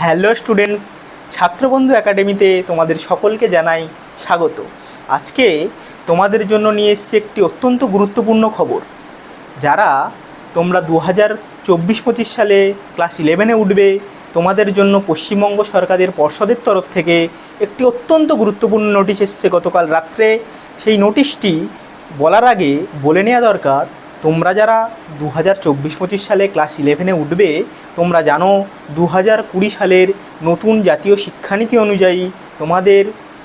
Hello students, ছাত্রবন্ধু একাডেমিতে তোমাদের সকলকে জানাই স্বাগত। আজকে তোমাদের জন্য নিয়ে এসেছি একটি অত্যন্ত গুরুত্বপূর্ণ খবর। যারা তোমরা দু হাজার চব্বিশ পঁচিশ সালে ক্লাস ইলেভেনে উঠবে, তোমাদের জন্য পশ্চিমবঙ্গ সরকারের পর্ষদের তরফ থেকে একটি অত্যন্ত গুরুত্বপূর্ণ নোটিশ এসেছে গতকাল রাত্রে। সেই নোটিশটি বলার আগে বলে নেওয়া দরকার তোমরা যারা দু হাজার চব্বিশ পঁচিশ সালে ক্লাস ইলেভেনে উঠবে, তোমরা জানো দু হাজার কুড়ি সালের নতুন জাতীয় শিক্ষানীতি অনুযায়ী তোমাদের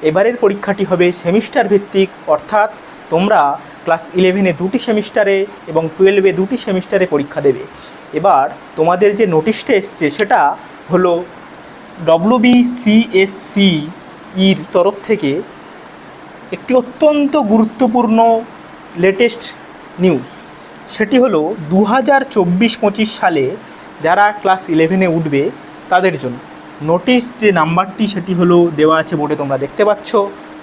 এবারের পরীক্ষাটি হবে সেমিস্টার ভিত্তিক। অর্থাৎ তোমরা ক্লাস ইলেভেনে দুটি সেমিস্টারে এবং টুয়েলভে দুটি সেমিস্টারে পরীক্ষা দেবে। এবার তোমাদের যে নোটিশটা এসছে, সেটা হলো ডব্লিউবিসিএসসি ইর তরফ থেকে একটি অত্যন্ত গুরুত্বপূর্ণ লেটেস্ট নিউজ সেটি হলো দু হাজার চব্বিশ পঁচিশ সালে যারা ক্লাস ইলেভেনে উঠবে তাদের জন্য। নোটিশ যে নাম্বারটি সেটি হলো দেওয়া আছে বোর্ডে তোমরা দেখতে পাচ্ছ।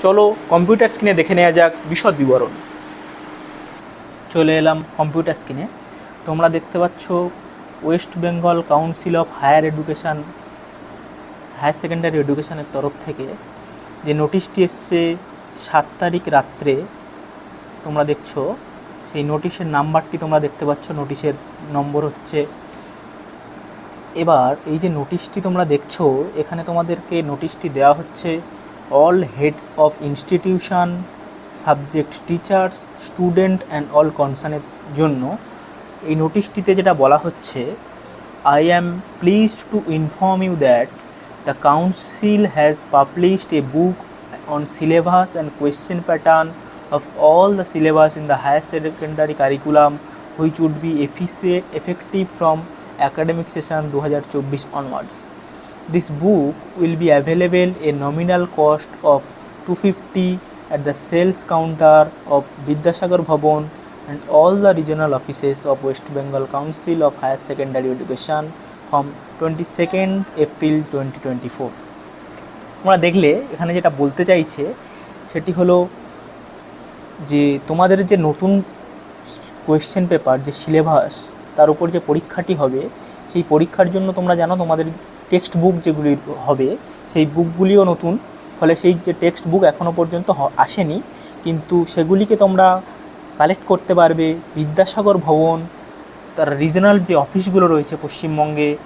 চলো কম্পিউটার স্ক্রিনে দেখে নেওয়া যাক বিশদ বিবরণ। চলে এলাম কম্পিউটার স্ক্রিনে। তোমরা দেখতে পাচ্ছ west Bengal council of higher education, higher secondary এডুকেশনের তরফ থেকে যে নোটিশটি এসছে সাত তারিখ রাত্রে, তোমরা দেখছ সেই নোটিশের নাম্বারটি তোমরা দেখতে পাচ্ছ? নোটিশের নম্বর হচ্ছে এবার এই যে নোটিশটি তোমরা দেখছ, এখানে তোমাদেরকে নোটিশটি দেওয়া হচ্ছে all head of institution subject teachers student and all কনসার্নের জন্য। এই নোটিশটিতে যেটা বলা হচ্ছে I am please to inform you that the council has published a book on syllabus and question pattern of all the syllabus in the higher secondary curriculum which would be effective from academic session 2024 onwards. This book will be available a nominal cost of 250 at the sales counter of Vidyasagar Bhavan and all the regional offices of West Bengal Council of Higher Secondary Education from 22nd April 2024. তোমরা দেখলে এখানে যেটা বলতে চাইছে সেটি হলো যে তোমাদের যে নতুন কোয়েশ্চেন পেপার যে সিলেবাস তার উপর যে পরীক্ষাটি হবে, সেই পরীক্ষার জন্য তোমরা জানো তোমাদের টেক্সট বুক যেগুলি হবে, সেই বুকগুলিও নতুন। ফলে সেই যে টেক্সট বুক এখনও পর্যন্ত আসেনি, কিন্তু সেগুলিকে তোমরা কালেক্ট করতে পারবে। বিদ্যাসাগর ভবন, তার রিজনাল যে অফিসগুলো রয়েছে পশ্চিমবঙ্গে,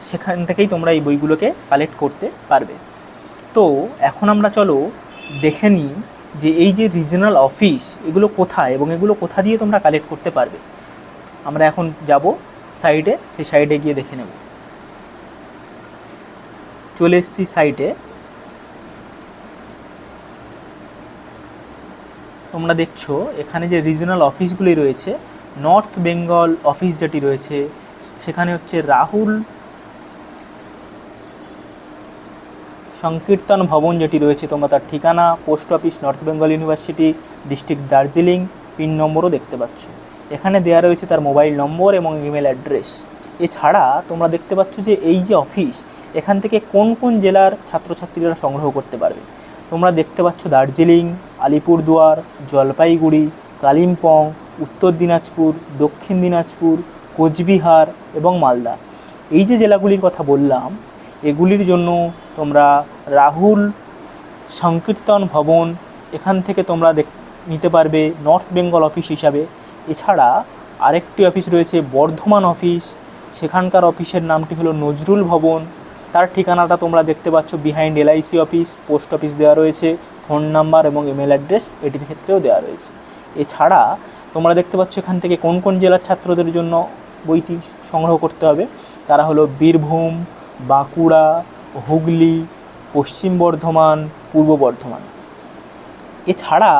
সেখান থেকেই তোমরা এই বইগুলোকে কালেক্ট করতে পারবে। তো, এখন আমরা চলো দেখে নিই যে এই যে রিজনাল অফিস এগুলো কোথায় এবং এগুলো কোথা দিয়ে তোমরা কালেক্ট করতে পারবে? আমরা এখন যাব সাইডে সেই সাইডে গিয়ে দেখে নেব। চলে এসেছি সাইটে তোমরা দেখছ, এখানে যে রিজনাল অফিসগুলি রয়েছে নর্থ বেঙ্গল অফিস যেটি রয়েছে, সেখানে হচ্ছে রাহুল সংকীর্তন ভবন যেটি রয়েছে, তোমরা তার ঠিকানা, post office, north Bengal university, district Darjeeling, pin নম্বরও দেখতে পাচ্ছ। এখানে দেওয়া রয়েছে তার মোবাইল নম্বর এবং ইমেল অ্যাড্রেস। এছাড়া তোমরা দেখতে পাচ্ছ যে এই যে অফিস, এখান থেকে কোন কোন জেলার ছাত্রছাত্রীরা সংগ্রহ করতে পারবে। তোমরা দেখতে পাচ্ছ দার্জিলিং, আলিপুরদুয়ার, জলপাইগুড়ি, কালিম্পং, উত্তর দিনাজপুর, দক্ষিণ দিনাজপুর, কোচবিহার এবং মালদা। এই যে জেলাগুলির কথা বললাম, এগুলির জন্য তোমরা রাহুল সংকীর্তন ভবন, এখান থেকে তোমরা দেখ, নিতে পারবে নর্থ বেঙ্গল অফিস হিসাবে। এছাড়া আরেকটি অফিস রয়েছে বর্ধমান অফিস সেখানকার অফিসের নামটি হলো নজরুল ভবন। তার ঠিকানাটা তোমরা দেখতে পাচ্ছ behind LIC office post office দেওয়া রয়েছে ফোন নাম্বার এবং ইমেল অ্যাড্রেস এটির ক্ষেত্রেও দেওয়া রয়েছে। এছাড়া তোমরা দেখতে পাচ্ছ এখান থেকে কোন কোন জেলার ছাত্রদের জন্য বইটি সংগ্রহ করতে হবে। তারা হলো বীরভূম, বাঁকুড়া, হুগলি পশ্চিম বর্ধমান, পূর্ব বর্ধমান। এছাড়া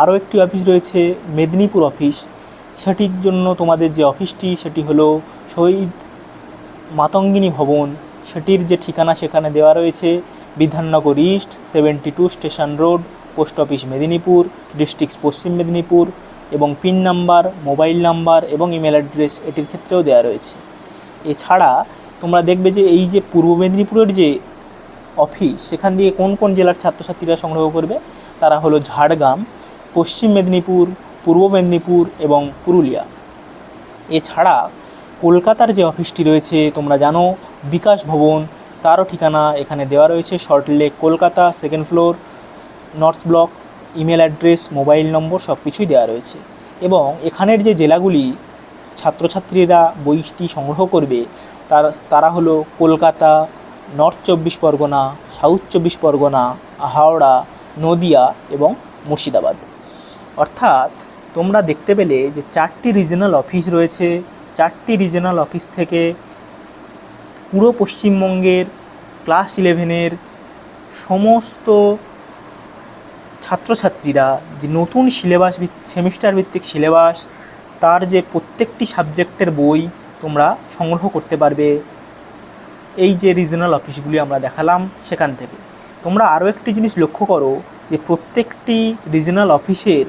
আরও একটি অফিস রয়েছে, মেদিনীপুর অফিস সেটির জন্য তোমাদের যে অফিসটি সেটি হলো শহীদ মাতঙ্গিনী ভবন। সেটির যে ঠিকানা, সেখানে দেওয়া রয়েছে Bidhannagar east seventy two station road post office Medinipur district Paschim Medinipur এবং পিন নাম্বার মোবাইল নাম্বার এবং ইমেল অ্যাড্রেস এটির ক্ষেত্রেও দেওয়া রয়েছে। এছাড়া তোমরা দেখবে যে এই যে পূর্ব মেদিনীপুরের যে অফিস সেখান দিয়ে কোন কোন জেলার ছাত্রছাত্রীরা সংগ্রহ করবে? তারা হলো ঝাড়গ্রাম, পশ্চিম মেদিনীপুর, পূর্ব মেদিনীপুর এবং পুরুলিয়া। এছাড়া কলকাতার যে অফিসটি রয়েছে, তোমরা জানো, বিকাশ ভবন, তারও ঠিকানা এখানে দেওয়া রয়েছে। Salt Lake Kolkata second floor north block email address mobile number সব কিছুই দেওয়া রয়েছে। এবং এখানের যে জেলাগুলি ছাত্রছাত্রীরা বইটি সংগ্রহ করবে, তার, তারা হলো কলকাতা নর্থ চব্বিশ পরগনা, সাউথ চব্বিশ পরগনা, হাওড়া, নদিয়া এবং মুর্শিদাবাদ। অর্থাৎ তোমরা দেখতে পেলে যে চারটি রিজনাল অফিস রয়েছে। চারটি রিজনাল অফিস থেকে পুরো পশ্চিমবঙ্গের ক্লাস ইলেভেনের সমস্ত ছাত্রছাত্রীরা যে নতুন সিলেবাস সেমিস্টার ভিত্তিক সিলেবাস তার যে প্রত্যেকটি সাবজেক্টের বই তোমরা সংগ্রহ করতে পারবে। এই যে রিজনাল অফিসগুলি আমরা দেখালাম সেখান থেকে। তোমরা আরও একটি জিনিস লক্ষ্য করো যে প্রত্যেকটি রিজনাল অফিসের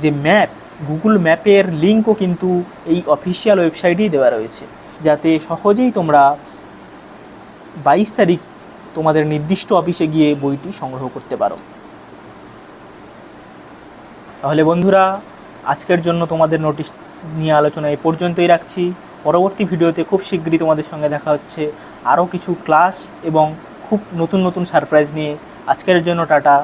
যে ম্যাপ গুগল ম্যাপের লিঙ্কও কিন্তু এই অফিসিয়াল ওয়েবসাইটেই দেওয়া রয়েছে। যাতে সহজেই তোমরা বাইশ তারিখ তোমাদের নির্দিষ্ট অফিসে গিয়ে বইটি সংগ্রহ করতে পারো। তাহলে বন্ধুরা, আজকের জন্য তোমাদের নোটিশ নিয়ে আলোচনা এ পর্যন্তই রাখছি। পরবর্তী ভিডিওতে খুব শীঘ্রই তোমাদের সঙ্গে দেখা হচ্ছে। আরও কিছু ক্লাস এবং খুব নতুন নতুন সারপ্রাইজ নিয়ে আজকের জন্য টাটা।